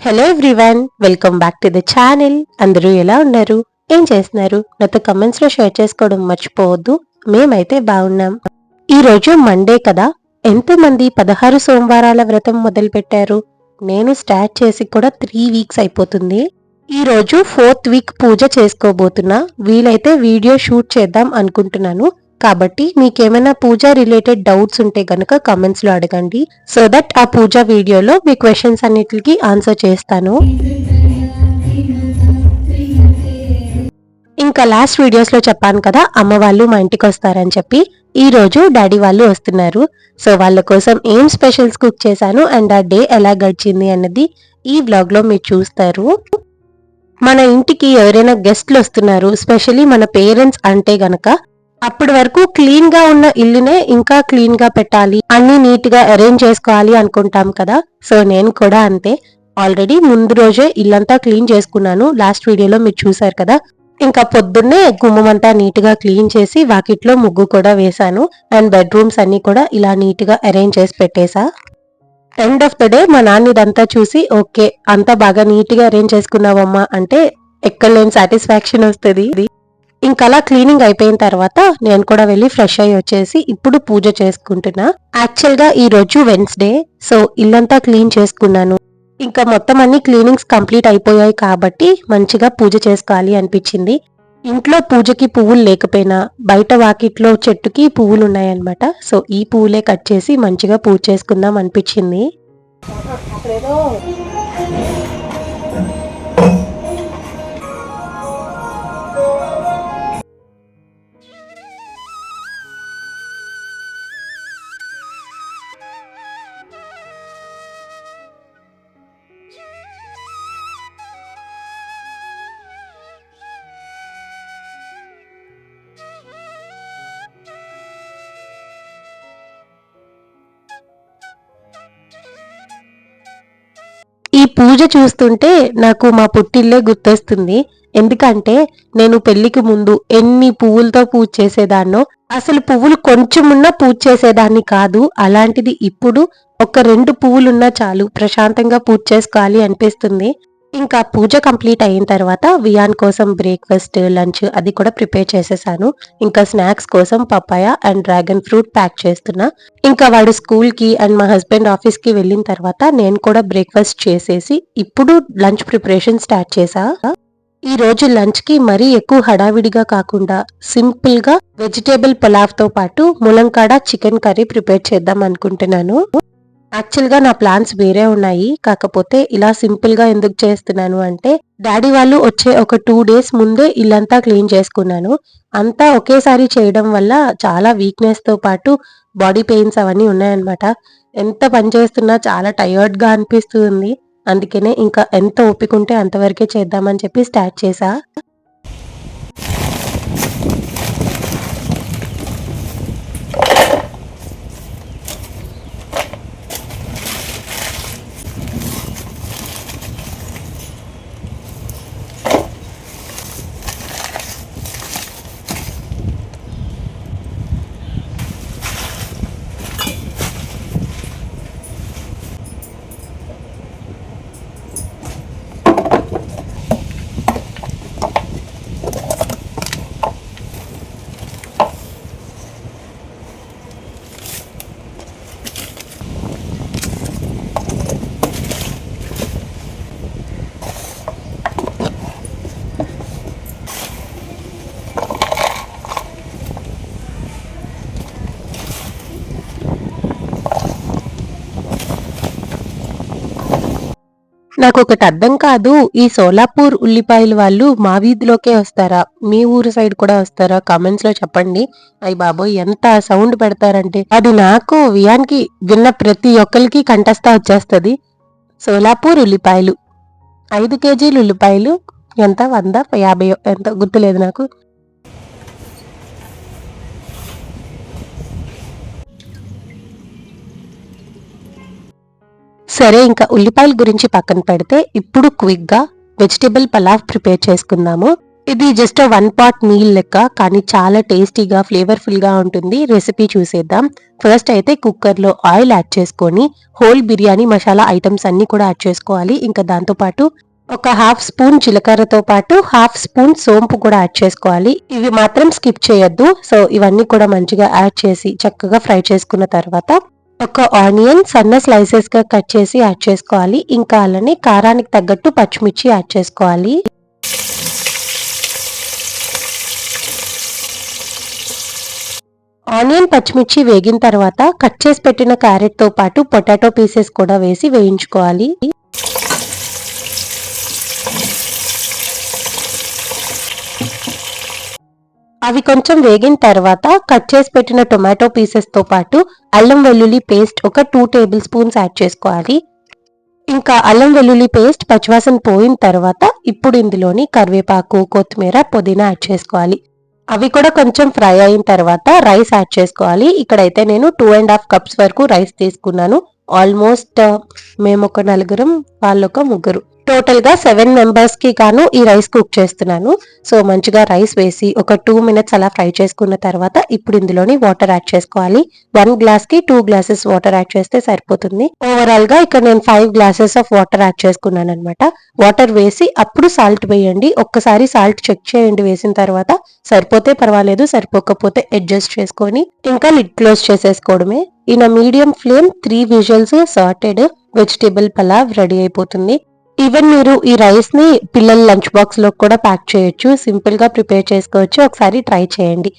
Hello everyone welcome back to the channel అందరూ ఎలా ఉన్నారు? ఏం చేస్తున్నారు? నాతో కమెంట్స్లో షేర్ చేసుకోవడం మర్చిపోవద్దు. మేమైతే బాగున్నాం. ఈ రోజు మండే కదా. ఎంతో మంది పదహారు సోమవారాల వ్రతం మొదలు పెట్టారు నేను స్టార్ట్ చేసి కూడా త్రీ వీక్స్ అయిపోతుంది. ఈ రోజు ఫోర్త్ వీక్ పూజ చేసుకోబోతున్నా. వీలైతే వీడియో షూట్ చేద్దాం అనుకుంటున్నాను. కాబట్టి మీకేమైనా పూజ రిలేటెడ్ డౌట్స్ ఉంటే కనుక కమెంట్స్లో అడగండి. సో దట్ ఆ పూజ వీడియోలో మీ క్వశ్చన్స్ అన్నిటికీ ఆన్సర్ చేస్తాను. ఇంకా లాస్ట్ వీడియోస్లో చెప్పాను కదా అమ్మ వాళ్ళు మా ఇంటికి వస్తారని చెప్పి. ఈ రోజు డాడీ వాళ్ళు వస్తున్నారు. సో వాళ్ళ కోసం ఏం స్పెషల్స్ కుక్ చేశాను అండ్ ఆ డే ఎలా గడిచింది అన్నది ఈ బ్లాగ్లో మీరు చూస్తారు. మన ఇంటికి ఎవరైనా గెస్ట్లు వస్తున్నారు స్పెషలీ మన పేరెంట్స్ అంటే గనక అప్పటి వరకు క్లీన్గా ఉన్న ఇల్లునే ఇంకా క్లీన్గా పెట్టాలి. అన్ని నీట్గా అరేంజ్ చేసుకోవాలి అనుకుంటాం కదా. సో నేను కూడా అంతే. ఆల్రెడీ ముందు రోజే ఇల్లంతా క్లీన్ చేసుకున్నాను. లాస్ట్ వీడియోలో మీరు చూసారు కదా. ఇంకా పొద్దున్నే గుమ్మం అంతా నీట్గా క్లీన్ చేసి వాకిట్లో ముగ్గు కూడా వేశాను. అండ్ బెడ్రూమ్స్ అన్ని కూడా ఇలా నీట్గా అరేంజ్ చేసి పెట్టేశా ఎండ్ ఆఫ్ ద డే మా నాన్న ఇదంతా చూసి ఓకే అంతా బాగా నీట్గా అరేంజ్ చేసుకున్నావమ్మా. అంటే ఎక్కడ లేని సాటిస్ఫాక్షన్ వస్తుంది. ఇంకా అలా క్లీనింగ్ అయిపోయిన తర్వాత నేను కూడా వెళ్ళి ఫ్రెష్ అయ్యి వచ్చేసి ఇప్పుడు పూజ చేసుకుంటున్నా. యాక్చువల్గా ఈ రోజు వెన్స్డే సో ఇల్లంతా క్లీన్ చేసుకున్నాను. ఇంకా మొత్తం అన్ని క్లీనింగ్స్ కంప్లీట్ అయిపోయాయి కాబట్టి మంచిగా పూజ చేసుకోవాలి అనిపించింది. ఇంట్లో పూజకి పువ్వులు లేకపోయినా బయట వాకిట్లో చెట్టుకి పువ్వులు ఉన్నాయన్నమాట. సో ఈ పువ్వులే కట్ చేసి మంచిగా పూజ చేసుకుందాం అనిపించింది. ఈ పూజ చూస్తుంటే నాకు మా పుట్టిల్లే గుర్తొస్తుంది. ఎందుకంటే నేను పెళ్ళికి ముందు ఎన్ని పువ్వులతో పూజ చేసేదాన్నో అసలు పువ్వులు కొంచెమున్నా పూజ చేసేదాన్ని కాదు. అలాంటిది ఇప్పుడు ఒక రెండు పువ్వులున్నా చాలు ప్రశాంతంగా పూజ చేసుకోవాలి అనిపిస్తుంది. ఇంకా పూజ కంప్లీట్ అయిన తర్వాత వియాన్ కోసం బ్రేక్ఫాస్ట్ లంచ్ అది కూడా ప్రిపేర్ చేసేసాను. ఇంకా స్నాక్స్ కోసం papaya and dragon fruit pack చేస్తున్నా. ఇంకా వాడు స్కూల్కి అండ్ మా హస్బెండ్ ఆఫీస్కి వెళ్ళిన తర్వాత నేను కూడా బ్రేక్ఫాస్ట్ చేసేసి ఇప్పుడు లంచ్ ప్రిపరేషన్ స్టార్ట్ చేసా. ఈ రోజు లంచ్కి మరీ ఎక్కువ హడావిడిగా కాకుండా సింపుల్గా వెజిటేబుల్ పులావ్తో పాటు ములంకాడ చికెన్ కర్రీ ప్రిపేర్ చేద్దాం అనుకుంటున్నాను. యాక్చువల్గా నా ప్లాన్స్ వేరే ఉన్నాయి. కాకపోతే ఇలా సింపుల్గా ఎందుకు చేస్తున్నాను అంటే డాడీ వాళ్ళు వచ్చే ఒక టూ డేస్ ముందే ఇల్లంతా క్లీన్ చేసుకున్నాను. అంతా ఒకేసారి చేయడం వల్ల చాలా వీక్నెస్తో పాటు బాడీ పెయిన్స్ అవన్నీ ఉన్నాయన్నమాట. ఎంత పని చేస్తున్నా చాలా టయర్డ్గా అనిపిస్తుంది. అందుకనే ఇంకా ఎంత ఒప్పుకుంటే అంతవరకే చేద్దామని చెప్పి స్టార్ట్ చేశా నాకు ఒకటి అర్థం కాదు. ఈ సోలాపూర్ ఉల్లిపాయలు వాళ్ళు మా వీధిలోకే వస్తారా? మీ ఊరు సైడ్ కూడా వస్తారా? కామెంట్స్లో చెప్పండి. అయ్యి బాబోయ్ ఎంత సౌండ్ పెడతారంటే. అది నాకు వియానికి విన్న ప్రతి ఒక్కరికి కంటస్థ వచ్చేస్తుంది. సోలాపూర్ ఉల్లిపాయలు. ఐదు కేజీలు ఉల్లిపాయలు. ఎంత? వంద? యాభై? ఎంత? గుర్తులేదు నాకు. సరే ఇంకా ఉల్లిపాయల గురించి పక్కన పెడితే ఇప్పుడు క్విక్గా వెజిటేబుల్ పలావ్ ప్రిపేర్ చేసుకుందాము. ఇది జస్ట్ వన్ పాట్ మీల్ లెక్క కానీ చాలా టేస్టీగా ఫ్లేవర్ఫుల్గా ఉంటుంది. రెసిపీ చూసేద్దాం. ఫస్ట్ అయితే కుక్కర్లో ఆయిల్ యాడ్ చేసుకొని హోల్ బిర్యానీ మసాలా ఐటమ్స్ అన్ని కూడా యాడ్ చేసుకోవాలి. ఇంకా దాంతో పాటు ఒక హాఫ్ స్పూన్ జీలకర్రతో పాటు హాఫ్ స్పూన్ సోంపు కూడా యాడ్ చేసుకోవాలి. ఇవి మాత్రం స్కిప్ చేయొద్దు. సో ఇవన్నీ కూడా మంచిగా యాడ్ చేసి చక్కగా ఫ్రై చేసుకున్న తర్వాత ఒక ఆనియన్ సన్న స్లైసెస్గా కట్ చేసి యాడ్ చేసుకోవాలి. ఇంకా అలానే కారానికి తగ్గట్టు పచ్చిమిర్చి యాడ్ చేసుకోవాలి. ఆనియన్ పచ్చిమిర్చి వేగిన తర్వాత కట్ చేసి పెట్టిన క్యారెట్తో పాటు పొటాటో పీసెస్ కూడా వేసి వేయించుకోవాలి. అవి కొంచెం వేగిన తర్వాత కట్ చేసి పెట్టిన టొమాటో పీసెస్తో పాటు అల్లం వెల్లుల్లి పేస్ట్ ఒక టూ టేబుల్ స్పూన్స్ యాడ్ చేసుకోవాలి. ఇంకా అల్లం వెల్లుల్లి పేస్ట్ పచ్చివాసన పోయిన తర్వాత ఇప్పుడు ఇందులోని కరివేపాకు కొత్తిమీర పుదీనా యాడ్ చేసుకోవాలి. అవి కూడా కొంచెం ఫ్రై అయిన తర్వాత రైస్ యాడ్ చేసుకోవాలి. ఇక్కడైతే నేను టూ అండ్ హాఫ్ కప్స్ వరకు రైస్ తీసుకున్నాను. ఆల్మోస్ట్ మేము ఒక నలుగురం వాళ్ళొక ముగ్గురు. టోటల్గా సెవెన్ మెంబర్స్కి గాను ఈ రైస్ కుక్ చేస్తున్నాను. సో మంచిగా రైస్ వేసి ఒక టూ మినిట్స్ అలా ఫ్రై చేసుకున్న తర్వాత ఇప్పుడు ఇందులోని వాటర్ యాడ్ చేసుకోవాలి. వన్ గ్లాస్కి టూ గ్లాసెస్ వాటర్ యాడ్ చేస్తే సరిపోతుంది. ఓవరాల్గా ఇక్కడ నేను five glasses of water add చేసుకున్నాను అనమాట వాటర్ వేసి అప్పుడు సాల్ట్ వేయండి. ఒక్కసారి సాల్ట్ చెక్ చేయండి వేసిన తర్వాత సరిపోతే పర్వాలేదు సరిపోకపోతే అడ్జస్ట్ చేసుకొని ఇంకా లిడ్ క్లోజ్ చేసేసుకోవడమే. In medium flame three whistles sorted vegetable pulao ready అయిపోతుంది. ఈవెన్ మీరు ఈ రైస్ని పిల్లల లంచ్ బాక్స్లో కూడా ప్యాక్ చేయొచ్చు. సింపుల్గా ప్రిపేర్ చేసుకోవచ్చు. ఒకసారి ట్రై చేయండి.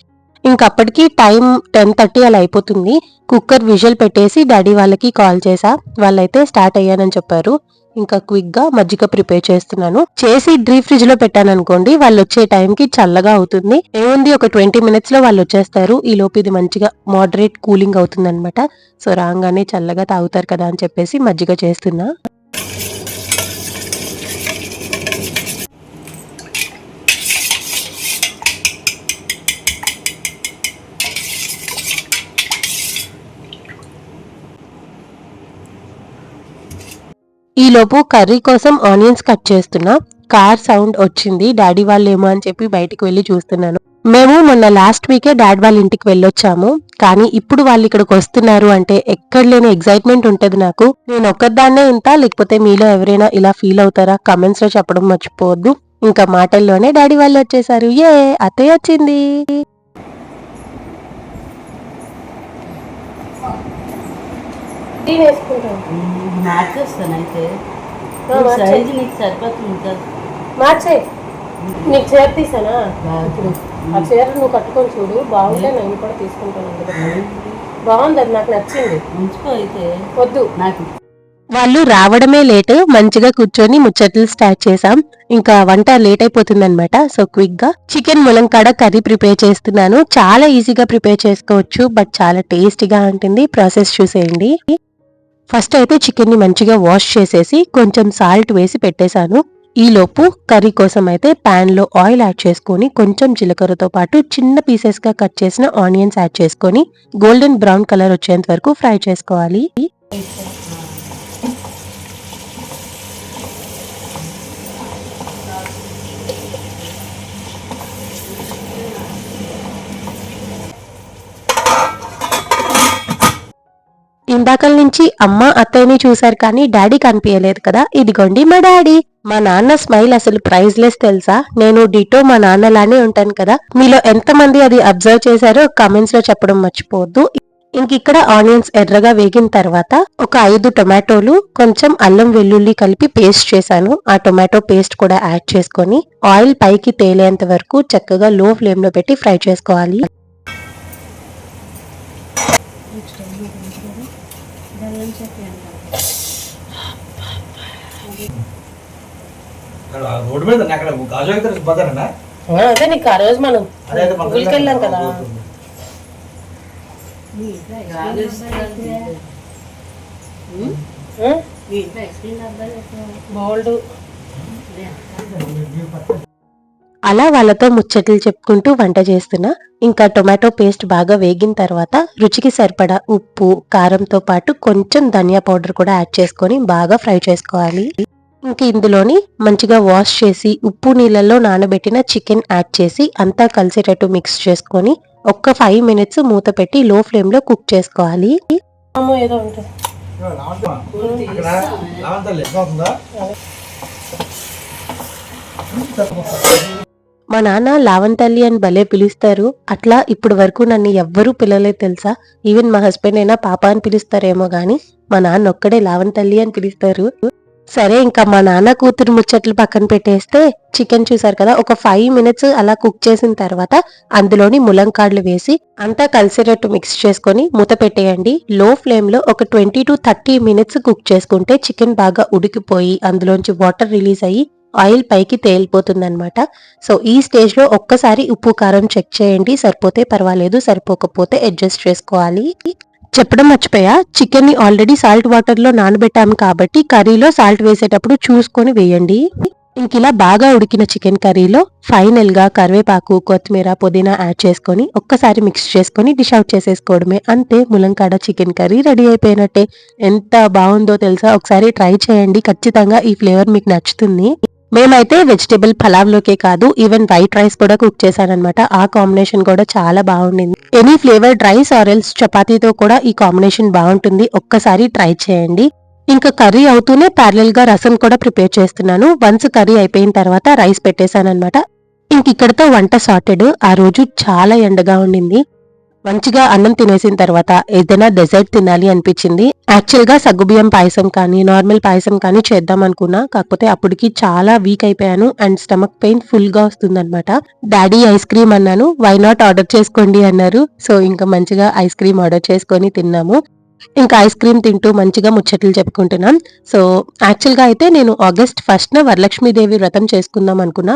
ఇంకప్పటికి టైం టెన్ థర్టీ అలా అయిపోతుంది. కుక్కర్ విజువల్ పెట్టేసి డాడీ వాళ్ళకి కాల్ చేసా. వాళ్ళైతే స్టార్ట్ అయ్యానని చెప్పారు. ఇంకా క్విక్గా మజ్జిగ ప్రిపేర్ చేస్తున్నాను. చేసి డ్రీ ఫ్రిడ్జ్లో పెట్టాను అనుకోండి వాళ్ళు వచ్చే టైం కి చల్లగా అవుతుంది. ఏముంది? ఒక ట్వంటీ మినిట్స్లో వాళ్ళు వచ్చేస్తారు ఈ లోపు ఇది మంచిగా మోడరేట్ కూలింగ్ అవుతుంది అనమాట సో రాగానే చల్లగా తాగుతారు కదా అని చెప్పేసి మజ్జిగ చేస్తున్నా. ఈలోపు కర్రీ కోసం ఆనియన్స్ కట్ చేస్తున్నా. కార్ సౌండ్ వచ్చింది. డాడీ వాళ్ళు ఏమో అని చెప్పి బయటికి వెళ్ళి చూస్తున్నాను. మేము మొన్న లాస్ట్ వీకే డాడ్ వాళ్ళ ఇంటికి వెళ్ళొచ్చాము. కానీ ఇప్పుడు వాళ్ళు ఇక్కడికి వస్తున్నారు అంటే ఎక్కడ లేని ఎగ్జైట్మెంట్ ఉంటది నాకు. నేను ఒక్కదాన్నే ఇంత లేకపోతే మీలో ఎవరైనా ఇలా ఫీల్ అవుతారా? కమెంట్స్లో చెప్పడం మర్చిపోవద్దు. ఇంకా మాటల్లోనే డాడీ వాళ్ళు వచ్చేసారు. ఏ అత్తయ్య వచ్చింది. మార్చేస్తాను అయితే. ఆ, మార్చేయ్. సైజు నీకు సరిపోతుంది కదా మార్చే. నీకు చీర తీసానా. ఆ చీర నువ్వు కట్టుకొని చూడు బాగుంటే నేను కూడా తీసుకుంటాను. బాగుంది అది నాకు నచ్చింది. ఉంచుకో అయితే. వద్దు. నాకు వాళ్ళు రావడమే లేట్ మంచిగా కూర్చొని ముచ్చట్లు స్టార్ట్ చేసాం ఇంకా వంట లేట్ అయిపోతుంది అనమాట సో క్విక్గా చికెన్ ములంకాడ కర్రీ ప్రిపేర్ చేస్తున్నాను. చాలా ఈజీగా ప్రిపేర్ చేసుకోవచ్చు బట్ చాలా టేస్టీగా ఉంటుంది ప్రాసెస్ చూసేయండి. ఫస్ట్ అయితే చికెన్ని మంచిగా వాష్ చేసేసి కొంచెం సాల్ట్ వేసి పెట్టేశాను. ఈలోపు కర్రీ కోసం అయితే ప్యాన్లో ఆయిల్ యాడ్ చేసుకొని కొంచెం జీలకర్రతో పాటు చిన్న పీసెస్గా కట్ చేసిన ఆనియన్స్ యాడ్ చేసుకొని గోల్డెన్ బ్రౌన్ కలర్ వచ్చేంత వరకు ఫ్రై చేసుకోవాలి. ఇందాకల నుంచి అమ్మ అత్తయ్యని చూశారు కానీ డాడీ కనిపించలేదు కదా. ఇదిగోండి మా డాడీ. మా నాన్న స్మైల్ అసలు ప్రైజ్లెస్ తెలుసా? నేను డిటో మా నాన్నలానే ఉంటాను కదా. మీలో ఎంతమంది అది అబ్జర్వ్ చేశారో కమెంట్స్లో చెప్పడం మర్చిపోవద్దు. ఇంక ఇక్కడ ఆనియన్స్ ఎర్రగా వేగిన తర్వాత ఒక ఐదు టొమాటోలు కొంచెం అల్లం వెల్లుల్లి కలిపి పేస్ట్ చేశాను. ఆ టొమాటో పేస్ట్ కూడా యాడ్ చేసుకొని ఆయిల్ పైకి తేలేంత వరకు చక్కగా లో ఫ్లేమ్లో పెట్టి ఫ్రై చేసుకోవాలి. అక్కడ ఆ రోడ్డు మీద అక్కడ గాజు అయితే బజారేనా అదే నీకు ఆ రోజు మనం ఊరికి వెళ్ళాం కదా. బోల్డ్. అలా వాళ్ళతో ముచ్చట్లు చెప్పుకుంటూ వంట చేస్తున్నా ఇంకా టొమాటో పేస్ట్ బాగా వేగిన తర్వాత రుచికి సరిపడా ఉప్పు కారంతో పాటు కొంచెం ధనియా పౌడర్ కూడా యాడ్ చేసుకొని బాగా ఫ్రై చేసుకోవాలి. ఇంక ఇందులోని మంచిగా వాష్ చేసి ఉప్పు నీళ్ళల్లో నానబెట్టిన చికెన్ యాడ్ చేసి అంతా కలిసేటట్టు మిక్స్ చేసుకొని ఒక్క ఫైవ్ మినిట్స్ మూత పెట్టి లో ఫ్లేమ్లో కుక్ చేసుకోవాలి. ఏదో ఉంటుంది. అక్కడ మా నాన్న లావంతల్లి అని భలే పిలుస్తారు. అట్లా ఇప్పుడు వరకు నన్ను ఎవ్వరూ పిలవలేదు తెలుసా? ఈవెన్ మా హస్బెండ్ అయినా పాప అని పిలుస్తారేమో గాని మా నాన్న ఒక్కడే లావంతల్లి అని పిలుస్తారు. సరే ఇంకా మా నాన్న కూతురు ముచ్చట్లు పక్కన పెట్టేస్తే చికెన్ చూసారు కదా ఒక ఫైవ్ మినిట్స్ అలా కుక్ చేసిన తర్వాత అందులోని ములంకాడ్లు వేసి అంతా కలిసేటట్టు మిక్స్ చేసుకొని మూత పెట్టేయండి. లో ఫ్లేమ్లో ఒక twenty to thirty minutes cook చేసుకుంటే చికెన్ బాగా ఉడికిపోయి అందులోంచి వాటర్ రిలీజ్ అయ్యి ఆయిల్ పైకి తేలిపోతుందనమాట సో ఈ స్టేజ్లో ఒక్కసారి ఉప్పు కారం చెక్ చేయండి. సరిపోతే పర్వాలేదు సరిపోకపోతే అడ్జస్ట్ చేసుకోవాలి. చెప్పడం మర్చిపోయా చికెన్ని ఆల్రెడీ సాల్ట్ వాటర్లో నానబెట్టాము కాబట్టి కర్రీలో సాల్ట్ వేసేటప్పుడు చూసుకొని వేయండి. ఇంక ఇలా బాగా ఉడికిన చికెన్ కర్రీలో ఫైనల్గా కరివేపాకు కొత్తిమీర పుదీనా యాడ్ చేసుకొని ఒక్కసారి మిక్స్ చేసుకొని డిష్ అవుట్ చేసేసుకోవడమే. అంతే ములంకాడ చికెన్ కర్రీ రెడీ అయిపోయినట్టే. ఎంత బాగుందో తెలుసా? ఒకసారి ట్రై చేయండి. ఖచ్చితంగా ఈ ఫ్లేవర్ మీకు నచ్చుతుంది. మేమైతే వెజిటేబుల్ పలావ్లోకే కాదు ఈవెన్ వైట్ రైస్ కూడా కుక్ చేశానమాట ఆ కాంబినేషన్ కూడా చాలా బాగుండింది. Any flavoured rice or else చపాతీతో కూడా ఈ కాంబినేషన్ బాగుంటుంది. ఒక్కసారి ట్రై చేయండి. ఇంకా కర్రీ అవుతూనే ప్యారలల్గా రసం కూడా ప్రిపేర్ చేస్తున్నాను. వన్స్ కర్రీ అయిపోయిన తర్వాత రైస్ పెట్టేశానమాట ఇంక ఇక్కడతో వంట సార్టెడ్. ఆ రోజు చాలా ఎండగా ఉండింది. మంచిగా అన్నం తినేసిన తర్వాత ఏదైనా డెజర్ట్ తినాలి అనిపించింది. యాక్చువల్గా సగ్గుబియ్యం పాయసం కానీ నార్మల్ పాయసం కానీ చేద్దాం అనుకున్నా. కాకపోతే అప్పటికి చాలా వీక్ అయిపోయాను అండ్ స్టమక్ పెయిన్ ఫుల్గా వస్తుందనమాట వస్తుందన్నమాట. డాడీ ఐస్ క్రీమ్ అన్నాను. వై నాట్ ఆర్డర్ చేసుకోండి అన్నారు. సో ఇంకా మంచిగా ఐస్ క్రీమ్ ఆర్డర్ చేసుకొని తిన్నాము. ఇంకా ఐస్ క్రీమ్ తింటూ మంచిగా ముచ్చట్లు చెప్పుకుంటున్నాం. సో యాక్చువల్గా అయితే నేను ఆగస్ట్ ఫస్ట్ వరలక్ష్మీదేవి వ్రతం చేసుకుందాం అనుకున్నా.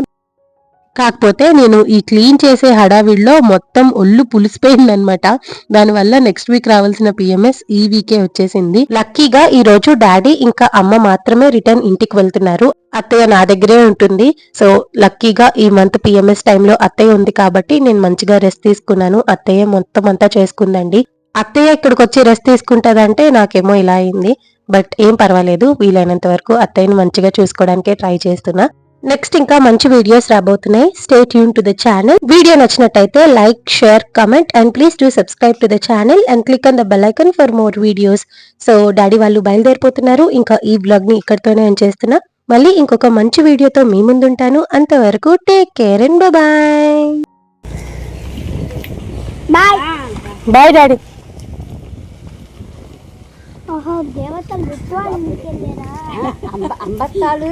కాకపోతే నేను ఈ క్లీన్ చేసే హడావిడిలో మొత్తం ఒళ్ళు పులిసిపోయిందనమాట దానివల్ల నెక్స్ట్ వీక్ రావాల్సిన పిఎంఎస్ ఈ వీకే వచ్చేసింది. లక్కీగా ఈ రోజు డాడీ ఇంకా అమ్మ మాత్రమే రిటర్న్ ఇంటికి వెళ్తున్నారు. అత్తయ్య నా దగ్గరే ఉంటుంది. సో లక్కీగా ఈ మంత్ పిఎంఎస్ టైంలో అత్తయ్య ఉంది కాబట్టి నేను మంచిగా రెస్ట్ తీసుకున్నాను. అత్తయ్య మొత్తం అంతా చేసుకుందండి. అత్తయ్య ఇక్కడికి వచ్చి రెస్ట్ తీసుకుంటుందంటే నాకేమో ఇలా అయింది. బట్ ఏం పర్వాలేదు. వీలైనంత వరకు అత్తయ్యని మంచిగా చూసుకోవడానికే ట్రై చేస్తున్నా. నెక్స్ట్ ఇంకా మంచి వీడియోస్ రాబోతున్నాయి. Stay tune to the channel video నచ్చినట్టయితే like share comment and please do subscribe to the channel and click on the bell icon for more videos so daddy వాళ్ళు బయలుదేరిపోతున్నారు. ఇంకా ఈ బ్లాగ్ని ఇక్కడితోనే ఎండ్ చేస్తున్నా. మళ్ళీ ఇంకొక మంచి వీడియోతో మీ ముందుంటాను. అంతవరకు take care and bye bye bye daddy దేవతలు అంబత్తాలు.